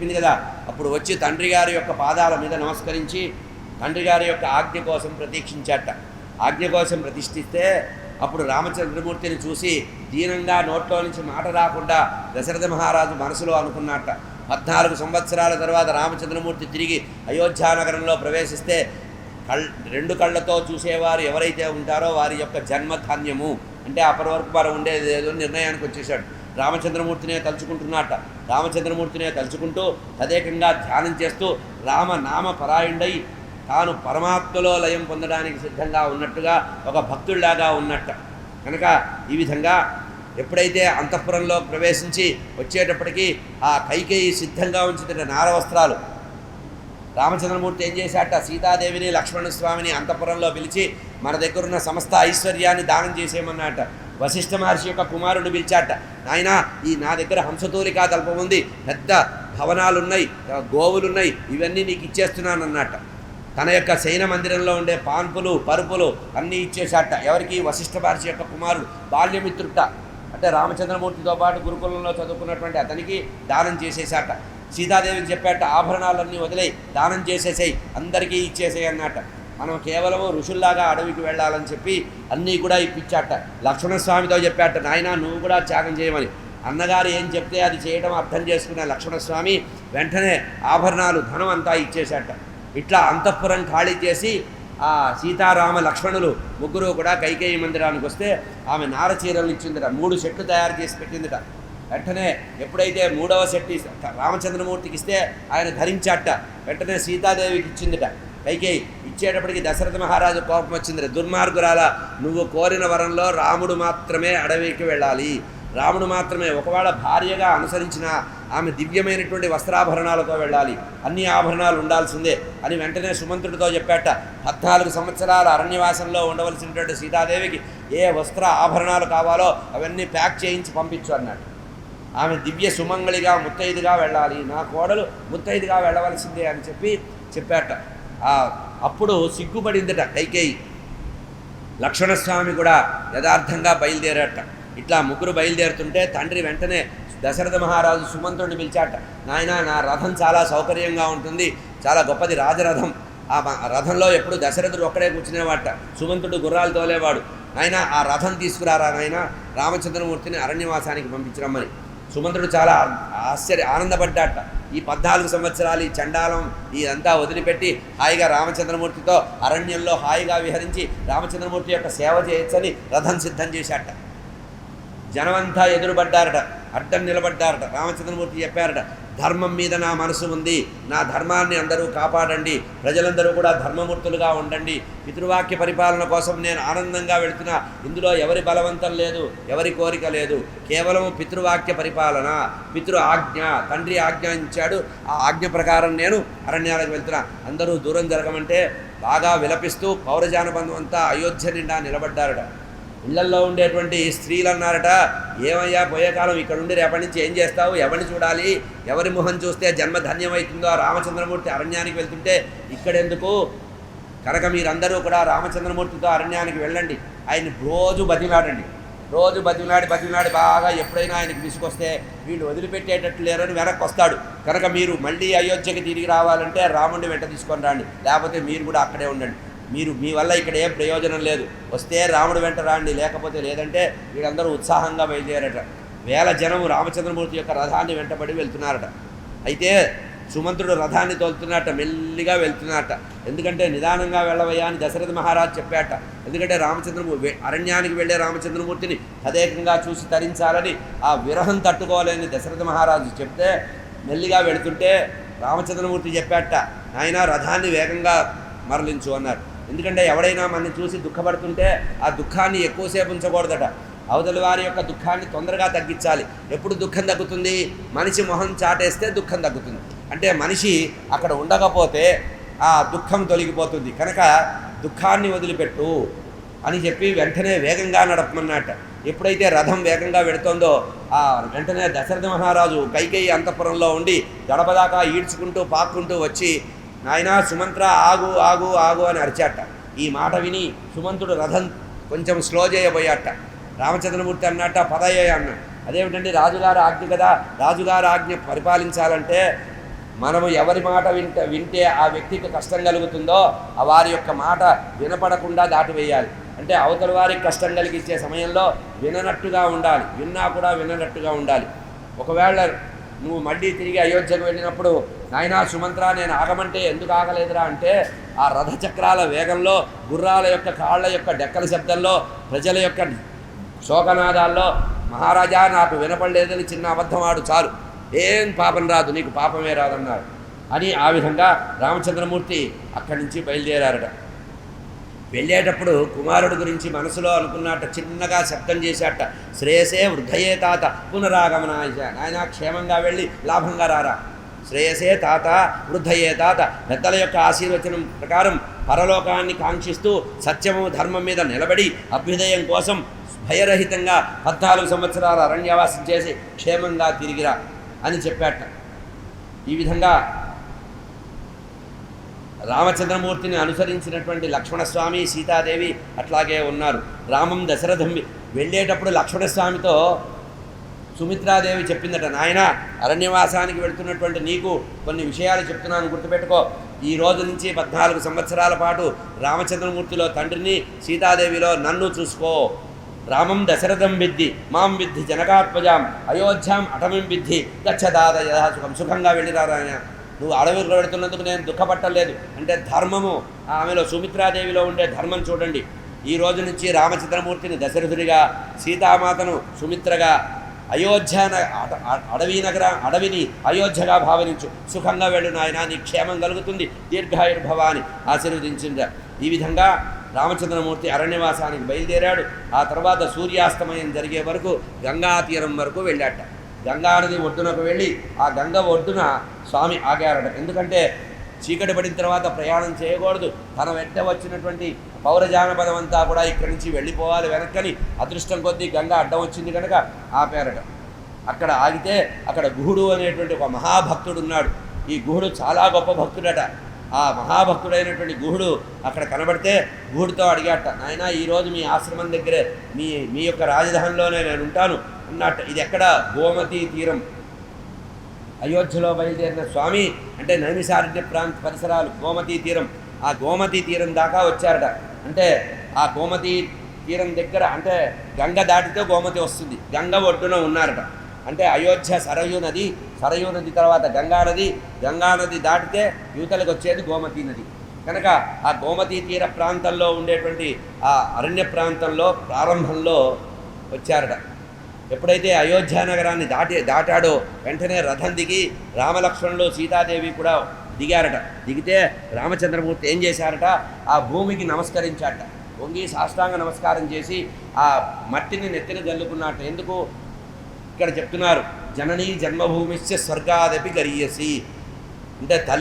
చెప్పింది కదా. అప్పుడు వచ్చి తండ్రి గారి యొక్క పాదాల మీద నమస్కరించి తండ్రి గారి యొక్క ఆజ్ఞ కోసం ప్రతీక్షించాట. ఆజ్ఞ కోసం ప్రతిష్ఠిస్తే అప్పుడు రామచంద్రమూర్తిని చూసి దీనంగా నోట్లో నుంచి మాట రాకుండా దశరథ మహారాజు మనసులో అనుకున్నట్ట పద్నాలుగు సంవత్సరాల తర్వాత రామచంద్రమూర్తి తిరిగి అయోధ్యానగరంలో ప్రవేశిస్తే కళ్ రెండు కళ్ళతో చూసేవారు ఎవరైతే ఉంటారో వారి యొక్క జన్మధాన్యము. అంటే అప్పటి వరకు వారు ఉండేది ఏదో నిర్ణయానికి వచ్చేసాడు రామచంద్రమూర్తినే తలుచుకుంటున్నట్ట రామచంద్రమూర్తినే తలుచుకుంటూ తదేకంగా ధ్యానం చేస్తూ రామ నామ పరాయుండై తాను పరమాత్మలో లయం పొందడానికి సిద్ధంగా ఉన్నట్టుగా ఒక భక్తుడిలాగా ఉన్నట్ట. కనుక ఈ విధంగా ఎప్పుడైతే అంతఃపురంలో ప్రవేశించి వచ్చేటప్పటికీ ఆ కైకేయి సిద్ధంగా ఉంచుతున్న నారవస్త్రాలు రామచంద్రమూర్తి ఏం చేశాట సీతాదేవిని లక్ష్మణస్వామిని అంతఃపురంలో పిలిచి మన దగ్గరున్న సమస్త ఐశ్వర్యాన్ని దానం చేసేయమన్నట వశిష్ఠ మహర్షి యొక్క కుమారుడు పిలిచాట నాయనా ఈ నా దగ్గర హంసతూలికా కల్పం ఉంది. పెద్ద భవనాలున్నాయి గోవులున్నాయి ఇవన్నీ నీకు ఇచ్చేస్తున్నాను అన్నట్ట తన యొక్క శయన మందిరంలో ఉండే పాన్పులు పరుపులు అన్నీ ఇచ్చేశాట. ఎవరికి వశిష్ఠ మహర్షి యొక్క కుమారుడు బాల్యమిత్రుట అంటే రామచంద్రమూర్తితో పాటు గురుకులంలో చదువుకున్నటువంటి అతనికి దానం చేసేశాట. సీతాదేవికి చెప్పాట ఆభరణాలన్నీ వదిలేయి దానం చేసేసాయి అందరికీ ఇచ్చేసాయి అన్నట. మనం కేవలం ఋషుల్లాగా అడవికి వెళ్ళాలని చెప్పి అన్నీ కూడా ఇప్పించాట లక్ష్మణస్వామితో చెప్పాట నాయన నువ్వు కూడా త్యాగం చేయమని. అన్నగారు ఏం చెప్తే అది చేయడం అర్థం చేసుకున్న లక్ష్మణస్వామి వెంటనే ఆభరణాలు ధనం అంతా ఇచ్చేశాట. ఇట్లా అంతఃపురం ఖాళీ చేసి ఆ సీతారామ లక్ష్మణులు ముగ్గురు కూడా కైకేయి మందిరానికి వస్తే ఆమె నార చీరలు ఇచ్చిందిట మూడు సెట్లు తయారు చేసి పెట్టిందిట. వెంటనే ఎప్పుడైతే మూడవ సెట్ రామచంద్రమూర్తికి ఇస్తే ఆయన ధరించాట వెంటనే సీతాదేవికి ఇచ్చిందిట. పైకి ఇచ్చేటప్పటికి దశరథ మహారాజు కోపం వచ్చింది దుర్మార్గురాల నువ్వు కోరిన వరంలో రాముడు మాత్రమే అడవికి వెళ్ళాలి. రాముడు మాత్రమే ఒకవేళ భార్యగా అనుసరించిన ఆమె దివ్యమైనటువంటి వస్త్రాభరణాలతో వెళ్ళాలి. అన్ని ఆభరణాలు ఉండాల్సిందే అని వెంటనే సుమంతుడితో చెప్పాట. పద్నాలుగు సంవత్సరాల అరణ్యవాసంలో ఉండవలసినటువంటి సీతాదేవికి ఏ వస్త్ర ఆభరణాలు కావాలో అవన్నీ ప్యాక్ చేయించి పంపించు అన్నాడు. ఆమె దివ్య సుమంగళిగా ముత్తైదుగా వెళ్ళాలి. నా కోడలు ముత్తైదుగా వెళ్ళవలసిందే అని చెప్పి చెప్పాట. అప్పుడు సిగ్గుపడిందట కైకేయి. లక్ష్మణస్వామి కూడా యథార్థంగా బయలుదేరాట ఇట్లా ముగ్గురు బయలుదేరుతుంటే తండ్రి వెంటనే దశరథ మహారాజు సుమంతుడిని పిలిచాట నాయన నా రథం చాలా సౌకర్యంగా ఉంటుంది. చాలా గొప్పది రాజరథం. ఆ రథంలో ఎప్పుడు దశరథుడు ఒక్కడే కూర్చునేవాట. సుమంతుడు గుర్రాలు తోలేవాడు. నాయన ఆ రథం తీసుకురారా నాయన? రామచంద్రమూర్తిని అరణ్యవాసానికి పంపించరమ్మని. సుమంతుడు చాలా ఆశ్చర్య ఆనందపడ్డాట. ఈ పద్నాలుగు సంవత్సరాలు ఈ చండాలం ఇదంతా వదిలిపెట్టి హాయిగా రామచంద్రమూర్తితో అరణ్యంలో హాయిగా విహరించి రామచంద్రమూర్తి యొక్క సేవ చేయొచ్చని రథం సిద్ధం చేశాట. జనమంతా ఎదురుపడ్డారట. అడ్డం నిలబడ్డారట. రామచంద్రమూర్తి చెప్పారట ధర్మం మీద నా మనసు ఉంది. నా ధర్మాన్ని అందరూ కాపాడండి. ప్రజలందరూ కూడా ధర్మమూర్తులుగా ఉండండి. పితృవాక్య పరిపాలన కోసం నేను ఆనందంగా వెళుతున్నా. ఇందులో ఎవరి బలవంతం లేదు ఎవరి కోరిక లేదు. కేవలం పితృవాక్య పరిపాలన పితృ ఆజ్ఞ తండ్రి ఆజ్ఞాయించాడు ఆ ఆజ్ఞ ప్రకారం నేను అరణ్యాలకు వెళ్తున్నా. అందరూ దూరం జరగమంటే బాగా విలపిస్తూ పౌరజానబంధం అంతా అయోధ్య నిండా నిలబడ్డారట. ఇళ్ళల్లో ఉండేటువంటి స్త్రీలు అన్నారట ఏమయ్యా పోయే కాలం ఇక్కడ ఉండి రేపటి నుంచి ఏం చేస్తావు? ఎవరిని చూడాలి? ఎవరి మొహం చూస్తే జన్మ ధన్యమవుతుందో? రామచంద్రమూర్తి అరణ్యానికి వెళ్తుంటే ఇక్కడెందుకు? కనుక మీరందరూ కూడా రామచంద్రమూర్తితో అరణ్యానికి వెళ్ళండి. ఆయన రోజు బతిలాడండి రోజు బతిలాడి బతిలాడి బాగా ఎప్పుడైనా ఆయనకు విసుకొస్తే వీళ్ళు వదిలిపెట్టేటట్టు లేరని వెనక్కి వస్తాడు కనుక మీరు మళ్ళీ అయోధ్యకి తిరిగి రావాలంటే రాముడిని వెంట తీసుకొని రండి. లేకపోతే మీరు కూడా అక్కడే ఉండండి. మీరు మీ వల్ల ఇక్కడ ఏం ప్రయోజనం లేదు. వస్తే రాముడు వెంట రాండి లేకపోతే లేదంటే వీళ్ళందరూ ఉత్సాహంగా బయలుదేరట. వేల జనము రామచంద్రమూర్తి యొక్క రథాన్ని వెంటబడి వెళ్తున్నారట. అయితే సుమంతుడు రథాన్ని తోలుతున్నట్ట మెల్లిగా వెళ్తున్నట్ట ఎందుకంటే నిదానంగా వెళ్ళవయ్యా అని దశరథ మహారాజు చెప్పాట ఎందుకంటే రామచంద్రమూర్తి అరణ్యానికి వెళ్ళే రామచంద్రమూర్తిని తదేకంగా చూసి తరించాలని ఆ విరహం తట్టుకోవాలని దశరథ మహారాజు చెప్తే మెల్లిగా వెళుతుంటే రామచంద్రమూర్తి చెప్పాట నాయన రథాన్ని వేగంగా మరలించు అన్నారు. ఎందుకంటే ఎవడైనా మనల్ని చూసి దుఃఖపడుతుంటే ఆ దుఃఖాన్ని ఎక్కువసేపు ఉంచకూడదట. అవతలి వారి యొక్క దుఃఖాన్ని తొందరగా తగ్గించాలి. ఎప్పుడు దుఃఖం తగ్గుతుంది? మనిషి మొహం చాటేస్తే దుఃఖం తగ్గుతుంది. అంటే మనిషి అక్కడ ఉండకపోతే ఆ దుఃఖం తొలగిపోతుంది. కనుక దుఃఖాన్ని వదిలిపెట్టు అని చెప్పి వెంటనే వేగంగా నడపమన్నట ఎప్పుడైతే రథం వేగంగా వెడుతోందో ఆ వెంటనే దశరథ మహారాజు కైకేయి అంతఃపురంలో ఉండి గడపదాకా ఈడ్చుకుంటూ పాక్కుంటూ వచ్చి నాయనా సుమంత్ర ఆగు ఆగు ఆగు అని అరిచాట ఈ మాట విని సుమంతుడు రథం కొంచెం స్లో చేయబోయాట రామచంద్రమూర్తి అన్నట్ట పదయ్య అన్నాడు. అదేమిటండి రాజుగారి ఆజ్ఞ కదా. రాజుగారి ఆజ్ఞ పరిపాలించాలంటే మనము ఎవరి మాట వింటే వింటే ఆ వ్యక్తికి కష్టం కలుగుతుందో ఆ వారి యొక్క మాట వినపడకుండా దాటివేయాలి. అంటే అవతల వారికి కష్టం కలిగించే సమయంలో విననట్టుగా ఉండాలి. విన్నా కూడా విననట్టుగా ఉండాలి. ఒకవేళ నువ్వు మళ్ళీ తిరిగి అయోధ్యకు వెళ్ళినప్పుడు నాయనా సుమంత్ర నేను ఆగమంటే ఎందుకు ఆగలేదురా? అంటే ఆ రథచక్రాల వేగంలో గుర్రాల యొక్క కాళ్ళ యొక్క డెక్కల శబ్దంలో ప్రజల యొక్క శోకనాదాల్లో మహారాజా నాకు వినపడలేదని చిన్న అబద్ధం ఆడు చాలు. ఏం పాపం రాదు నీకు పాపమే రాదన్నారు. అని ఆ విధంగా రామచంద్రమూర్తి అక్కడి నుంచి బయలుదేరారట. వెళ్ళేటప్పుడు కుమారుడు గురించి మనసులో అనుకున్నట్ట చిన్నగా శబ్దం చేశాట శ్రేయసే వృద్ధయే తాత పునరాగమనాయ ఆయన క్షేమంగా వెళ్ళి లాభంగా రారా. శ్రేయసే తాత వృద్ధయే తాత పెద్దల యొక్క ఆశీర్వచనం ప్రకారం పరలోకాన్ని కాంక్షిస్తూ సత్యము ధర్మం మీద నిలబడి అభ్యుదయం కోసం భయరహితంగా పద్నాలుగు సంవత్సరాలు అరణ్యవాసం చేసి క్షేమంగా తిరిగిరా అని చెప్పాట. ఈ విధంగా రామచంద్రమూర్తిని అనుసరించినటువంటి లక్ష్మణస్వామి సీతాదేవి అట్లాగే ఉన్నారు. రామం దశరథం వెళ్ళేటప్పుడు లక్ష్మణస్వామితో సుమిత్రాదేవి చెప్పిందట నాయన అరణ్యవాసానికి వెళుతున్నటువంటి నీకు కొన్ని విషయాలు చెప్తున్నాను గుర్తుపెట్టుకో. ఈ రోజు నుంచి పద్నాలుగు సంవత్సరాల పాటు రామచంద్రమూర్తిలో తండ్రిని సీతాదేవిలో నన్ను చూసుకో. రామం దశరథం విద్ధి మాం విద్ధి జనకాత్మజాం అయోధ్యాం అటమిం విద్ధి గచ్చదాద యథా సుఖం. సుఖంగా వెళ్ళిరారాయన నువ్వు అడవిలో పెడుతున్నందుకు నేను దుఃఖపట్టలేదు. అంటే ధర్మము. ఆమెలో సుమిత్రాదేవిలో ఉండే ధర్మం చూడండి. ఈ రోజు నుంచి రామచంద్రమూర్తిని దశరథుడిగా సీతామాతను సుమిత్రగా అయోధ్య అట- అడవి నగర అడవిని అయోధ్యగా భావించు. సుఖంగా వెళ్ళు నాయన నీ క్షేమం కలుగుతుంది. దీర్ఘాయుర్భవ అని ఆశీర్వదించింది. ఈ విధంగా రామచంద్రమూర్తి అరణ్యవాసానికి బయలుదేరాడు. ఆ తర్వాత సూర్యాస్తమయం జరిగే వరకు గంగా తీరం వరకు వెళ్ళాట. గంగా నది ఒడ్డునకు వెళ్ళి ఆ గంగ ఒడ్డున స్వామి ఆగారట. ఎందుకంటే చీకటి పడిన తర్వాత ప్రయాణం చేయకూడదు. తన వెంట వచ్చినటువంటి పౌర జానపదం అంతా కూడా ఇక్కడి నుంచి వెళ్ళిపోవాలి వెనక్కని అదృష్టం కొద్దీ గంగ అడ్డం వచ్చింది కనుక ఆపారట. అక్కడ ఆగితే అక్కడ గుహుడు అనేటువంటి ఒక మహాభక్తుడు ఉన్నాడు. ఈ గుహుడు చాలా గొప్ప భక్తుడట. ఆ మహాభక్తుడైనటువంటి గుహుడు అక్కడ కనబడితే గుహుడితో అడిగాట నాయన ఈరోజు మీ ఆశ్రమం దగ్గరే మీ మీ యొక్క రాజధానిలోనే నేను ఉంటాను అన్నట్టు ఇది ఎక్కడ? గోమతి తీరం. అయోధ్యలో బయలుదేరిన స్వామి అంటే నైమిసారణ్య ప్రాంత పరిసరాలు గోమతీ తీరం. ఆ గోమతీ తీరం దాకా వచ్చారట. అంటే ఆ గోమతీ తీరం దగ్గర అంటే గంగ దాటితే గోమతి వస్తుంది. గంగ ఒడ్డున ఉన్నారట. అంటే అయోధ్య సరయూ నది సరయూ నది తర్వాత గంగా నది గంగా నది దాటితే యువతలకు వచ్చేది గోమతీ నది. కనుక ఆ గోమతీ తీర ప్రాంతంలో ఉండేటువంటి ఆ అరణ్య ప్రాంతంలో ప్రారంభంలో వచ్చారట. ఎప్పుడైతే అయోధ్య నగరాన్ని దాటి దాటాడో వెంటనే రథం దిగి రామలక్ష్మణులు సీతాదేవి కూడా దిగారట. దిగితే రామచంద్రమూర్తి ఏం చేశారట? ఆ భూమికి నమస్కరించారట. వంగి సాష్టాంగ నమస్కారం చేసి ఆ మట్టిని నెత్తిన జల్లుకున్నట్టు ఎందుకు? ఇక్కడ చెప్తున్నారు జననీ జన్మభూమిశ్చ స్వర్గాదపి గరీయసి. అంటే తల్లి